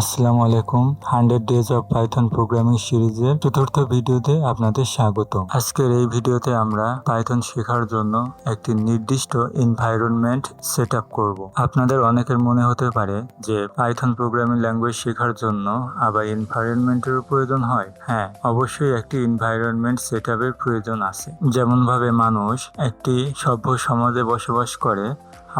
আসসালামু আলাইকুম, hundred days of Python programming সিরিজের চতুর্থ ভিডিওতে আপনাদের স্বাগত আজকের এই ভিডিওতে আমরা পাইথন শেখার জন্য একটি নির্দিষ্ট এনভায়রনমেন্ট সেট আপ করব। আপনাদের অনেকের মনে হতে পারে যে পাইথন প্রোগ্রামিং ল্যাঙ্গুয়েজ শেখার জন্য আবার এনভায়রনমেন্টের প্রয়োজন হয়। হ্যাঁ অবশ্যই একটি এনভায়রনমেন্ট সেট আপের প্রয়োজন আছে। যেমনভাবে মানুষ একটি সভ্য সমাজে বসবাস করে,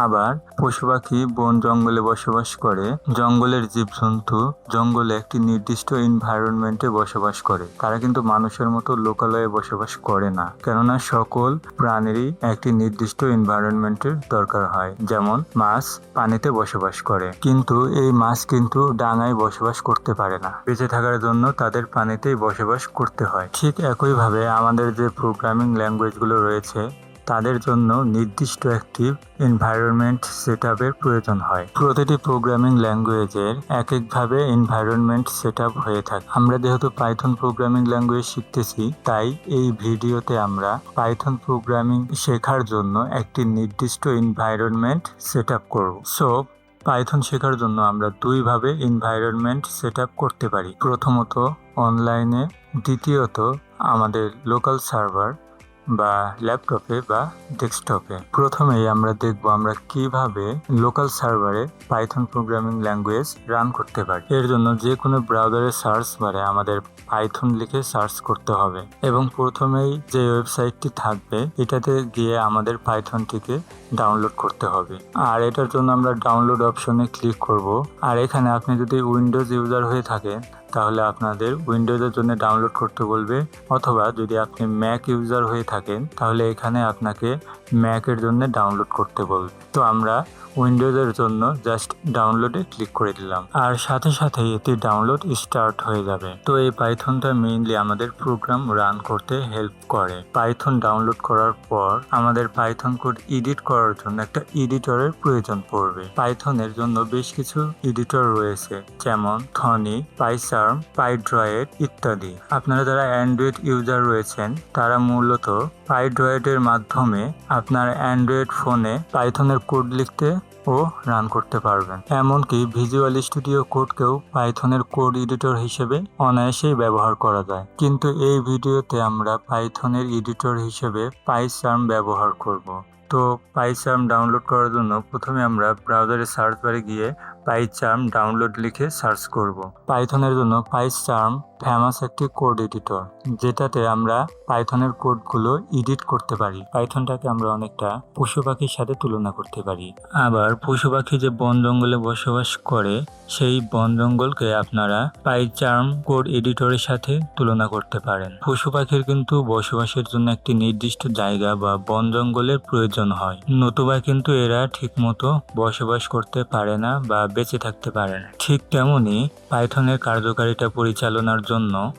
আবার পশু পাখি বন জঙ্গলে বসবাস করে, জঙ্গলের জীবজন্তু জঙ্গলে একটি নির্দিষ্ট এনভায়রনমেন্টে বসবাস করে। তারা কিন্তু মানুষের মতো লোকালয়ে বসবাস করে না। কেননা সকল প্রাণীরই একটি নির্দিষ্ট এনভায়রনমেন্টের দরকার হয়। যেমন মাছ পানিতে বসবাস করে। কিন্তু এই মাছ কিন্তু ডাঙায় বসবাস করতে পারে না। বেঁচে থাকার জন্য তাদের পানিতেই বসবাস করতে হয়। ঠিক একইভাবে আমাদের যে প্রোগ্রামিং ল্যাঙ্গুয়েজগুলো রয়েছে তাদের জন্য নির্দিষ্ট একটি এনভায়রনমেন্ট সেট প্রয়োজন হয়। প্রতিটি প্রোগ্রামিং ল্যাঙ্গুয়েজের এক একভাবে এনভায়রনমেন্ট সেট হয়ে থাকে। আমরা যেহেতু পাইথন প্রোগ্রামিং ল্যাঙ্গুয়েজ শিখতেছি, তাই এই ভিডিওতে আমরা পাইথন প্রোগ্রামিং শেখার জন্য একটি নির্দিষ্ট এনভায়রনমেন্ট সেট করব। সো পাইথন শেখার জন্য আমরা দুইভাবে এনভায়রনমেন্ট সেট করতে পারি। প্রথমত অনলাইনে দ্বিতীয়ত, আমাদের লোকাল সার্ভার বা ল্যাপটপে বা ডেস্কটপে। প্রথমেই আমরা দেখব আমরা কীভাবে লোকাল সার্ভারে পাইথন প্রোগ্রামিং ল্যাঙ্গুয়েজ রান করতে পারি। এর জন্য যে কোনো ব্রাউজারের সার্চ বারে আমাদের পাইথন লিখে সার্চ করতে হবে। এবং প্রথমেই যে ওয়েবসাইটটি থাকবে, এটাতে গিয়ে আমাদের পাইথনটিকে ডাউনলোড করতে হবে। আর এটার জন্য আমরা ডাউনলোড অপশনে ক্লিক করব। আর এখানে আপনি যদি উইন্ডোজ ইউজার হয়ে থাকেন তাহলে আপনাদের উইন্ডোজের জন্য ডাউনলোড করতে বলবে। অথবা যদি আপনি ম্যাক ইউজার হয়ে থাকেন, তাহলে এখানে আপনাকে ম্যাকের জন্য ডাউনলোড করতে বলবে। তো আমরা উইন্ডোজের জন্য জাস্ট ডাউনলোডে ক্লিক করে দিলাম। আর সাথে সাথে এটি ডাউনলোড স্টার্ট হয়ে যাবে। তো এই পাইথনটা মেইনলি আমাদের প্রোগ্রাম রান করতে হেল্প করে। পাইথন ডাউনলোড করার পর আমাদের পাইথন কোড এডিট করার জন্য একটা এডিটরের প্রয়োজন পড়বে। পাইথনের জন্য বেশ কিছু এডিটর রয়েছে, যেমন থনি পাইসার্ম পাইড্রয়েড ইত্যাদি। আপনারা যারা অ্যান্ড্রয়েড ইউজার রয়েছেন, তারা মূলত পাইড্রয়েডের মাধ্যমে আপনার অ্যান্ড্রয়েড ফোনে পাইথনের কোড লিখতে ও রান করতে পারবেন। এমনকি ভিজুয়াল স্টুডিও কোডকেও পাইথনের কোড এডিটর হিসেবে অনায়াসেই ব্যবহার করা যায়। কিন্তু এই ভিডিওতে আমরা পাইথনের এডিটর হিসেবে পাইসার্ম ব্যবহার করব। তো পাইচার্ম ডাউনলোড করার জন্য প্রথমে আমরা ব্রাউজারে সার্চ বারে গিয়ে পাইচার্ম ডাউনলোড লিখে সার্চ করব। পাইথনের জন্য পাইচার্ম ফেমাস একটি কোড এডিটর যেটাতে আমরা পাইথনের কোডগুলো এডিট করতে পারি। পাইথনটাকে আমরা অনেকটা পশু পাখির সাথে তুলনা করতে পারি। আবার পশু পাখি যে বন জঙ্গলে বসবাস করে, সেই বন জঙ্গলকে আপনারা পাইচার্ম কোড এডিটরের সাথে তুলনা করতে পারেন। পশু পাখির কিন্তু বসবাসের জন্য একটি নির্দিষ্ট জায়গা বা বন জঙ্গলের প্রয়োজন হয়। নতুবা কিন্তু এরা ঠিকমতো বসবাস করতে পারে না বা বেঁচে থাকতে পারে না। ঠিক তেমনি পাইথনের কার্যকারিতা পরিচালনার জন্য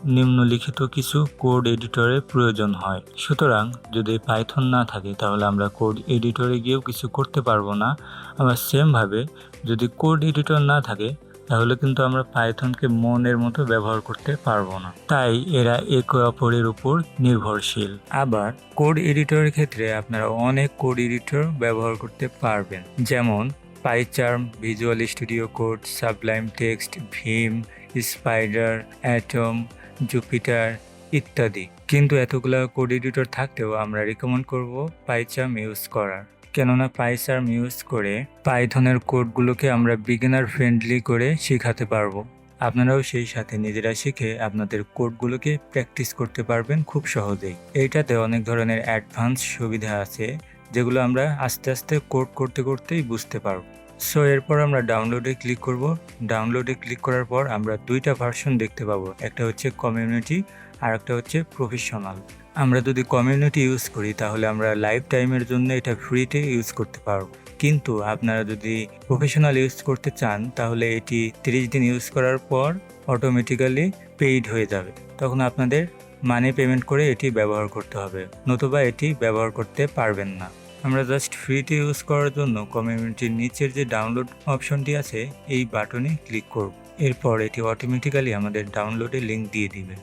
নিম্নলিখিত কিছু কোড এডিটরের প্রয়োজন হয়। সুতরাং যদি পাইথন না থাকে, তাহলে আমরা কোড এডিটরে গিয়েও কিছু করতে পারব না। আবার সেমভাবে যদি কোড এডিটর না থাকে, তাহলে কিন্তু আমরা পাইথনকে মনের মতো ব্যবহার করতে পারব না। তাই এরা একে অপরের উপর নির্ভরশীল। আবার কোড এডিটরের ক্ষেত্রে আপনারা অনেক কোড এডিটর ব্যবহার করতে পারবেন। যেমন PyCharm Visual Studio Code Sublime Text Vim Spyder, Atom, Jupyter ইত্যাদি। কিন্তু এতগুলো কোড এডিটর থাকতেও আমরা রিকমেন্ড করব পাইচার্ম ইউজ করার। কেননা পাইচার্ম ইউজ করে পাইথনের কোডগুলোকে আমরা বিগিনার ফ্রেন্ডলি করে শেখাতে পারব। আপনারাও সেই সাথে নিজেরা শিখে আপনাদের কোডগুলোকে প্র্যাকটিস করতে পারবেন খুব সহজেই। এইটাতে অনেক ধরনের অ্যাডভান্স সুবিধা আছে, যেগুলো আমরা আস্তে আস্তে কোড করতে করতেই বুঝতে পারব। সো এরপর আমরা ডাউনলোডে ক্লিক করব। ডাউনলোডে ক্লিক করার পর আমরা দুইটা ভার্সন দেখতে পাবো। একটা হচ্ছে কমিউনিটি আর একটা হচ্ছে প্রফেশনাল আমরা যদি কমিউনিটি ইউজ করি, তাহলে আমরা লাইফ টাইমের জন্য এটা ফ্রিতে ইউজ করতে পারব। কিন্তু আপনারা যদি প্রফেশনাল ইউজ করতে চান, তাহলে এটি তিরিশ দিন ইউজ করার পর অটোমেটিক্যালি পেইড হয়ে যাবে। তখন আপনাদের মানি পেমেন্ট করে এটি ব্যবহার করতে হবে। নতুবা এটি ব্যবহার করতে পারবেন না। আমরা জাস্ট ফ্রিতে ইউজ করার জন্য কমিউনিটির নিচের যে ডাউনলোড অপশনটি আছে, এই বাটনে ক্লিক করব। এরপর এটি অটোমেটিক্যালি আমাদের ডাউনলোডে লিঙ্ক দিয়ে দিবে।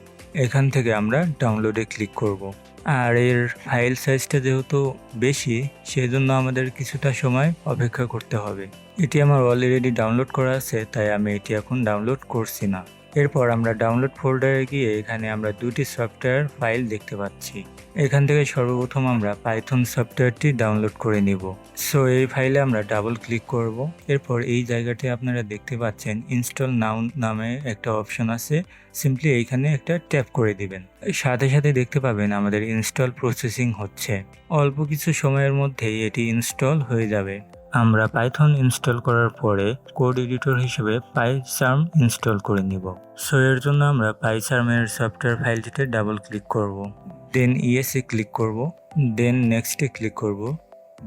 এখান থেকে আমরা ডাউনলোডে ক্লিক করব। আর এর ফাইল সাইজটা যেহেতু বেশি সেই জন্য আমাদের কিছুটা সময় অপেক্ষা করতে হবে। এটি আমার অলরেডি ডাউনলোড করা আছে, তাই আমি এটি এখন ডাউনলোড করছি না। এরপর আমরা ডাউনলোড ফোল্ডারে গিয়ে এখানে আমরা দুটি সফটওয়্যার ফাইল দেখতে পাচ্ছি। এখান থেকে সর্বপ্রথম আমরা পাইথন সফটওয়্যারটি ডাউনলোড করে নিব। সো এই ফাইলে আমরা ডাবল ক্লিক করব। এরপর এই জায়গাটি আপনারা দেখতে পাচ্ছেন ইনস্টল নাও নামে একটা অপশন আছে। সিম্পলি এইখানে একটা ট্যাপ করে দিবেন। সাথে সাথে দেখতে পাবেন আমাদের ইনস্টল প্রসেসিং হচ্ছে। অল্প কিছু সময়ের মধ্যেই এটি ইনস্টল হয়ে যাবে। আমরা পাইথন ইনস্টল করার পরে কোড এডিটর হিসেবে পাইচার্ম ইনস্টল করে নিব। সো এর জন্য আমরা পাইচার্মের সফটওয়্যার ফাইলটিতে ডাবল ক্লিক করব। দেন ইএসএ ক্লিক করব। দেন নেক্সটে ক্লিক করব।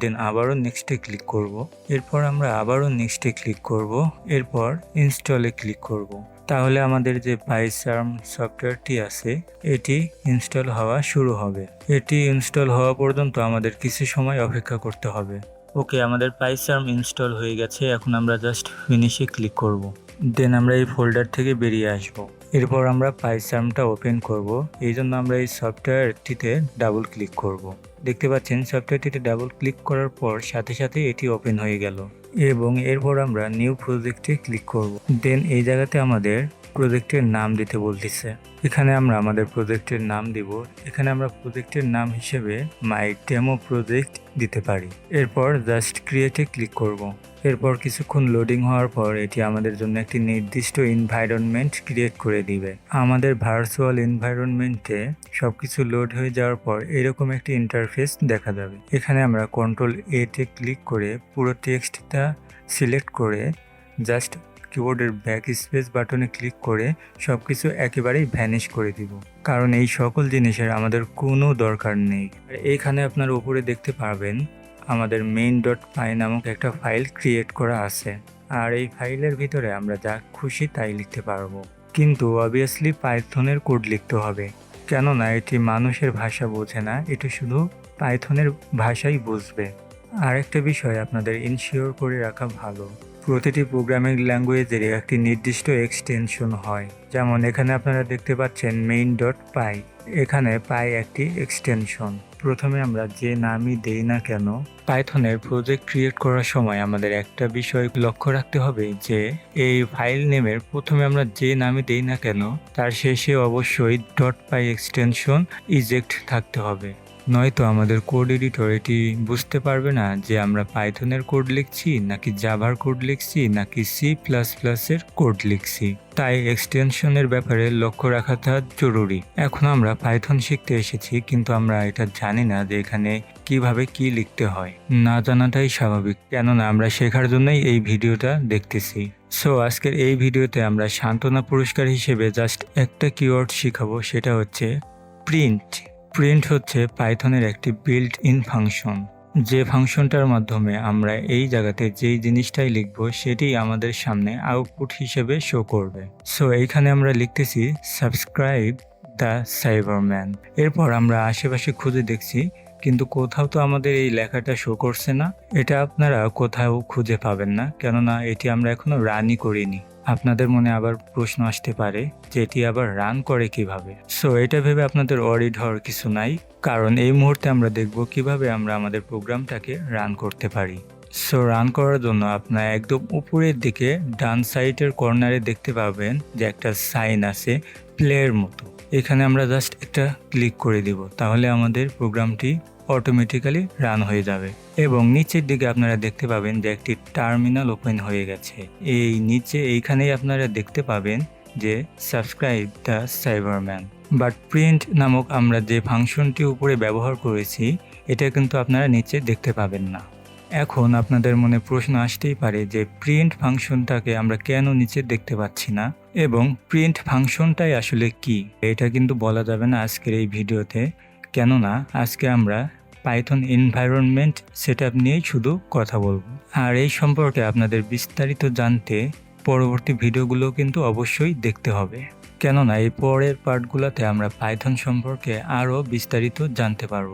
দেন আবারও নেক্সটে ক্লিক করব। এরপর আমরা আবারও নেক্সটে ক্লিক করব। এরপর ইনস্টলে ক্লিক করব। তাহলে আমাদের যে পাইচার্ম সফটওয়্যারটি আছে, এটি ইনস্টল হওয়া শুরু হবে। এটি ইনস্টল হওয়া পর্যন্ত আমাদের কিছু সময় অপেক্ষা করতে হবে। ওকে আমাদের পাইচার্ম ইনস্টল হয়ে গেছে। এখন আমরা জাস্ট ফিনিশে ক্লিক করব। দেন আমরা এই ফোল্ডার থেকে বেরিয়ে আসব। এরপর আমরা পাইচার্মটা ওপেন করব। এই জন্য আমরা এই সফটওয়্যারটিতে ডাবল ক্লিক করব। দেখতে পাচ্ছেন, সফটওয়্যারটিতে ডাবল ক্লিক করার পর সাথে সাথে এটি ওপেন হয়ে গেল এবং এরপর আমরা নিউ প্রজেক্টে ক্লিক করব। দেন এই জায়গাতে আমাদের প্রজেক্টের নাম দিতে বলতেছে। এখানে আমরা আমাদের প্রজেক্টের নাম দিব। এখানে আমরা প্রজেক্টের নাম হিসেবে মাই ডেমো প্রজেক্ট দিতে পারি। এরপর জাস্ট ক্রিয়েটে ক্লিক করব। এরপর কিছুক্ষণ লোডিং হওয়ার পর এটি আমাদের জন্য একটি নির্দিষ্ট এনভায়রনমেন্ট ক্রিয়েট করে দিবে। আমাদের ভার্চুয়াল এনভায়রনমেন্টে সব কিছু লোড হয়ে যাওয়ার পর এরকম একটি ইন্টারফেস দেখা যাবে। এখানে আমরা কন্ট্রোল এতে ক্লিক করে পুরো টেক্সটটা সিলেক্ট করে জাস্ট কিবোর্ডের ব্যাক স্পেস বাটনে ক্লিক করে সব কিছু একেবারেই ভ্যানিশ করে দিব। কারণ এই সকল জিনিসের আমাদের কোনো দরকার নেই। এইখানে আপনার উপরে দেখতে পারবেন আমাদের মেইন ডট পাই নামক একটা ফাইল ক্রিয়েট করা আছে। আর এই ফাইলের ভিতরে আমরা যা খুশি তাই লিখতে পারব। কিন্তু অবভিয়াসলি পাইথনের কোড লিখতে হবে। কেননা এটি মানুষের ভাষা বোঝে না, এটি শুধু পাইথনের ভাষাই বুঝবে। আরেকটা বিষয় আপনাদের ইনশিওর করে রাখা ভালো। প্রতিটি প্রোগ্রামিং ল্যাঙ্গুয়েজের একটি নির্দিষ্ট এক্সটেনশন হয়। যেমন এখানে আপনারা দেখতে পাচ্ছেন মেইন ডট পাই এখানে পাই একটি এক্সটেনশন প্রথমে আমরা যে নামই দেই না কেন পাইথনের প্রজেক্ট ক্রিয়েট করার সময় আমাদের একটা বিষয় লক্ষ্য রাখতে হবে যে, এই ফাইল নেমের প্রথমে আমরা যে নামই দেই না কেন, তার শেষে অবশ্যই ডট পাই এক্সটেনশন ইজেক্ট থাকতে হবে। নয়তো আমাদের কোড এডিটর এটি বুঝতে পারবে না যে আমরা পাইথনের কোড লিখছি, নাকি জাভার কোড লিখছি, নাকি সি প্লাস প্লাসের কোড লিখছি। তাই এক্সটেনশনের ব্যাপারে লক্ষ্য রাখাটা জরুরি। এখন আমরা পাইথন শিখতে এসেছি, কিন্তু আমরা এটা জানি না যে এখানে কীভাবে কি লিখতে হয়। না জানাটাই স্বাভাবিক, কেননা আমরা শেখার জন্যই এই ভিডিওটা দেখতেছি। সো আজকের এই ভিডিওতে আমরা সান্ত্বনা পুরস্কার হিসেবে জাস্ট একটা কিওয়ার্ড শিখাবো, সেটা হচ্ছে প্রিন্ট প্রিন্ট হচ্ছে পাইথনের একটি বিল্ট ইন ফাংশন যে ফাংশনটার মাধ্যমে আমরা এই জায়গাতে যেই জিনিসটাই লিখব, সেটি আমাদের সামনে আউটপুট হিসেবে শো করবে। সো এইখানে আমরা লিখতেছি সাবস্ক্রাইব দ্য সাইবারম্যান এরপর আমরা আশেপাশে খুঁজে দেখছি, কিন্তু কোথাও তো আমাদের এই লেখাটা শো করছে না। এটা আপনারা কোথাও খুঁজে পাবেন না, কেননা এটি আমরা এখনও রানই করিনি। আপনাদের মনে আবার প্রশ্ন আসতে পারে যে এটি আবার রান করে কীভাবে? সো এটা ভেবে আপনাদের অরিড হওয়ার কিছু নাই, কারণ এই মুহূর্তে আমরা দেখব কীভাবে আমরা আমাদের প্রোগ্রামটাকে রান করতে পারি। সো রান করার জন্য আপনার একদম উপরের দিকে ডান সাইডের কর্নারে দেখতে পাবেন যে একটা সাইন আছে, প্লেয়ের মতো। এখানে আমরা জাস্ট একটা ক্লিক করে দিব, তাহলে আমাদের প্রোগ্রামটি অটোমেটিক্যালি রান হয়ে যাবে। এবং নিচের দিকে আপনারা দেখতে পাবেন যে একটি টার্মিনাল ওপেন হয়ে গেছে। এই নিচে এইখানেই আপনারা দেখতে পাবেন যে subscribe the Cyberman but print নামক আমরা যে ফাংশনটি উপরে ব্যবহার করেছি, এটা কিন্তু আপনারা নিচে দেখতে পাবেন না। এখন আপনাদের মনে প্রশ্ন আসতেই পারে যে প্রিন্ট ফাংশনটাকে আমরা কেন নিচে দেখতে পাচ্ছি না? এবং প্রিন্ট ফাংশনটাই আসলে কি? এটা কিন্তু বলা যাবে না আজকের এই ভিডিওতে। কেননা আজকে আমরা পাইথন এনভায়রনমেন্ট সেট নিয়েই শুধু কথা বলব। আর এই সম্পর্কে আপনাদের বিস্তারিত জানতে পরবর্তী ভিডিওগুলো কিন্তু অবশ্যই দেখতে হবে। কেননা এই পরের পার্টগুলোতে আমরা পাইথন সম্পর্কে আরও বিস্তারিত জানতে পারব।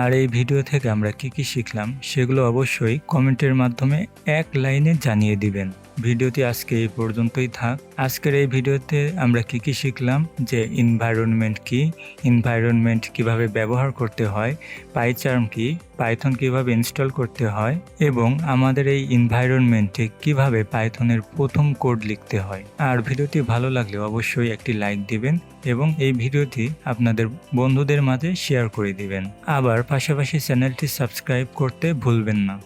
আর এই ভিডিও থেকে আমরা কি কি শিখলাম সেগুলো অবশ্যই কমেন্টের মাধ্যমে এক লাইনে জানিয়ে দিবেন। ভিডিওটি আজকে এই পর্যন্তই থাক। আজকের এই ভিডিওতে আমরা কি কি শিখলাম? যে এনভায়রনমেন্ট কি? এনভায়রনমেন্ট কীভাবে ব্যবহার করতে হয়? পাইচার্ম কি? পাইথন কীভাবে ইনস্টল করতে হয়? এবং আমাদের এই এনভায়রনমেন্টে কীভাবে পাইথনের প্রথম কোড লিখতে হয়? আর ভিডিওটি ভালো লাগলে অবশ্যই একটি লাইক দিবেন এবং এই ভিডিওটি আপনাদের বন্ধুদের মাঝে শেয়ার করে দিবেন। আবার পাশাপাশি চ্যানেলটি সাবস্ক্রাইব করতে ভুলবেন না।